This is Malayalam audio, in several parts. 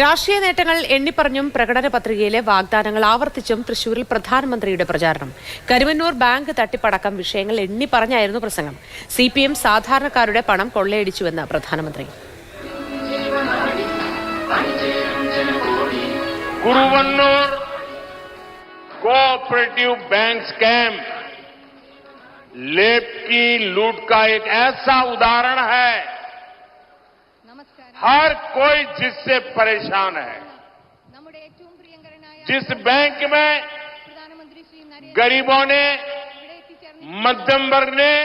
രാഷ്ട്രീയ നേട്ടങ്ങൾ എണ്ണിപ്പറഞ്ഞും പ്രകടന പത്രികയിലെ വാഗ്ദാനങ്ങൾ ആവർത്തിച്ചും തൃശൂരിൽ പ്രധാനമന്ത്രിയുടെ പ്രചാരണം കരുവന്നൂർ ബാങ്ക് തട്ടിപ്പടക്കം വിഷയങ്ങൾ എണ്ണിപ്പറഞ്ഞായിരുന്നു പ്രസംഗം സി പി എം സാധാരണക്കാരുടെ പണം കൊള്ളയടിച്ചുവെന്ന് പ്രധാനമന്ത്രി गुरुवन्नूर कोऑपरेटिव बैंक स्कैम लेप की लूट का एक ऐसा उदाहरण है നമസ്കാരം हर कोई जिससे परेशान है जिस बैंक में गरीबों ने मध्यम वर्ग ने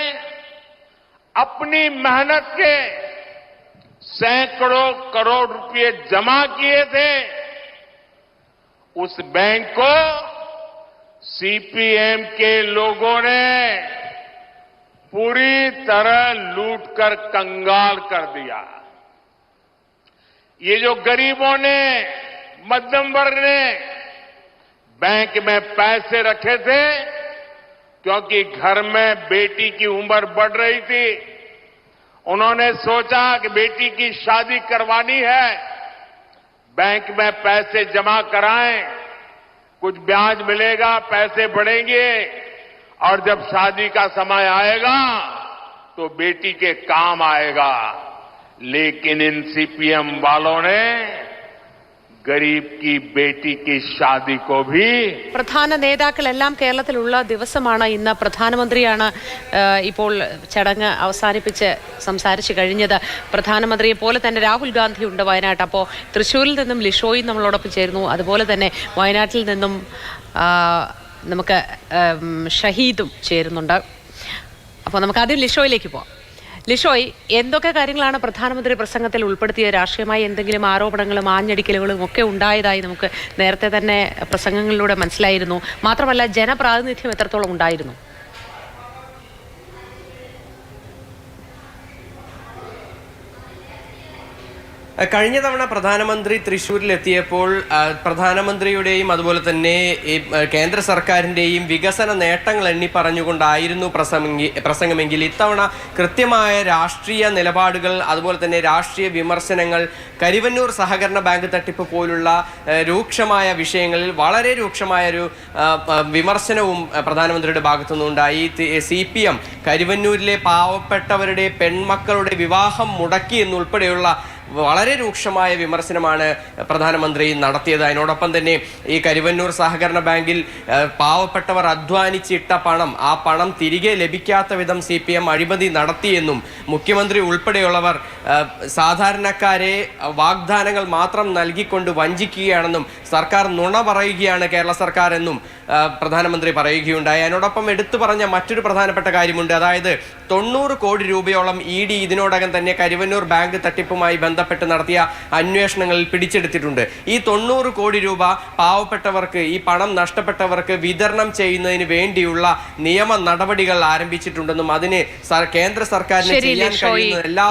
अपनी मेहनत के सैकड़ों करोड़ रुपए जमा किए थे उस बैंक को सीपीएम के लोगों ने पूरी तरह लूटकर कंगाल कर दिया। ये जो गरीबों ने, मध्यम वर्ग ने बैंक में पैसे रखे थे, क्योंकि घर में बेटी की उम्र बढ़ रही थी, उन्होंने सोचा कि बेटी की शादी करवानी है, बैंक में पैसे जमा कराएँ, कुछ ब्याज मिलेगा, पैसे बढ़ेंगे, और जब शादी का समय आएगा तो बेटी के काम आएगा। लेकिन इन सीपीएम वालों ने गरीब की बेटी की शादी को भी പ്രധാന നേതാക്കളെല്ലാം കേരളത്തിലുള്ള ദിവസമാണ് ഇന്ന് പ്രധാനമന്ത്രിയാണ് ആ, ഇപ്പോൾ ചടങ്ങ് അവസാനിപ്പിച്ച് സംസാരിച്ചു കഴിഞ്ഞത് പ്രധാനമന്ത്രിയെ പോലെ തന്നെ രാഹുൽ ഗാന്ധി ഉണ്ട് വയനാട്ട് അപ്പോൾ തൃശ്ശൂരിൽ നിന്നും ലിഷോയും നമ്മളോടൊപ്പം ചേരുന്നു അതുപോലെ തന്നെ വയനാട്ടിൽ നിന്നും ആ, നമുക്ക് ഉം, ഷഹീദും ചേരുന്നുണ്ട് അപ്പോൾ നമുക്ക് ആദ്യം ലിഷോയിലേക്ക് പോവാം ലിഷോയ് എന്തൊക്കെ കാര്യങ്ങളാണ് പ്രധാനമന്ത്രി പ്രസംഗത്തിൽ ഉൾപ്പെടുത്തിയ രാഷ്ട്രീയമായി എന്തെങ്കിലും ആരോപണങ്ങളും ആഞ്ഞടിക്കലുകളും ഒക്കെ ഉണ്ടായതായി നമുക്ക് നേരത്തെ തന്നെ പ്രസംഗങ്ങളിലൂടെ മനസ്സിലായിരുന്നു. മാത്രമല്ല ജനപ്രാതിനിധ്യം എത്രത്തോളം ഉണ്ടായിരുന്നു? കഴിഞ്ഞ തവണ പ്രധാനമന്ത്രി തൃശ്ശൂരിലെത്തിയപ്പോൾ പ്രധാനമന്ത്രിയുടെയും അതുപോലെ തന്നെ കേന്ദ്ര സർക്കാരിന്റെയും വികസന നേട്ടങ്ങൾ എണ്ണി പറഞ്ഞുകൊണ്ടായിരുന്നു പ്രസംഗി പ്രസംഗമെങ്കിൽ ഇത്തവണ കൃത്യമായ രാഷ്ട്രീയ നിലപാടുകൾ അതുപോലെ തന്നെ രാഷ്ട്രീയ വിമർശനങ്ങൾ കരിവന്നൂർ സഹകരണ ബാങ്ക് തട്ടിപ്പ് പോലുള്ള രൂക്ഷമായ വിഷയങ്ങളിൽ വളരെ രൂക്ഷമായ ഒരു വിമർശനവും പ്രധാനമന്ത്രിയുടെ ഭാഗത്തുനിന്നുണ്ടായി. സി പി എം കരിവന്നൂരിലെ പാവപ്പെട്ടവരുടെ പെൺമക്കളുടെ വിവാഹം മുടക്കി എന്നുൾപ്പെടെയുള്ള വളരെ രൂക്ഷമായ വിമർശനമാണ് പ്രധാനമന്ത്രി നടത്തിയത്. അതിനോടൊപ്പം തന്നെ ഈ കരുവന്നൂർ സഹകരണ ബാങ്കിൽ പാവപ്പെട്ടവർ അധ്വാനിച്ചിട്ട പണം ആ പണം തിരികെ ലഭിക്കാത്ത വിധം സി പി എം അഴിമതി നടത്തിയെന്നും മുഖ്യമന്ത്രി ഉൾപ്പെടെയുള്ളവർ സാധാരണക്കാരെ വാഗ്ദാനങ്ങൾ മാത്രം നൽകിക്കൊണ്ട് വഞ്ചിക്കുകയാണെന്നും സർക്കാർ നുണ പറയുകയാണ് കേരള സർക്കാർ എന്നും പ്രധാനമന്ത്രി പറയുകയുണ്ടായി. അതിനോടൊപ്പം എടുത്തു പറഞ്ഞ മറ്റൊരു പ്രധാനപ്പെട്ട കാര്യമുണ്ട്. അതായത് തൊണ്ണൂറ് കോടി രൂപയോളം ഇ ഡി ഇതിനോടകം തന്നെ കരുവന്നൂർ ബാങ്ക് തട്ടിപ്പുമായി ബന്ധപ്പെട്ട് നടത്തിയ അന്വേഷണങ്ങളിൽ പിടിച്ചെടുത്തിട്ടുണ്ട്. ഈ തൊണ്ണൂറ് കോടി രൂപ പാവപ്പെട്ടവർക്ക് ഈ പണം നഷ്ടപ്പെട്ടവർക്ക് വിതരണം ചെയ്യുന്നതിന് വേണ്ടിയുള്ള നിയമ നടപടികൾ ആരംഭിച്ചിട്ടുണ്ടെന്നും അതിന് കേന്ദ്ര സർക്കാരിന് ചെയ്യാൻ കഴിയുന്ന എല്ലാ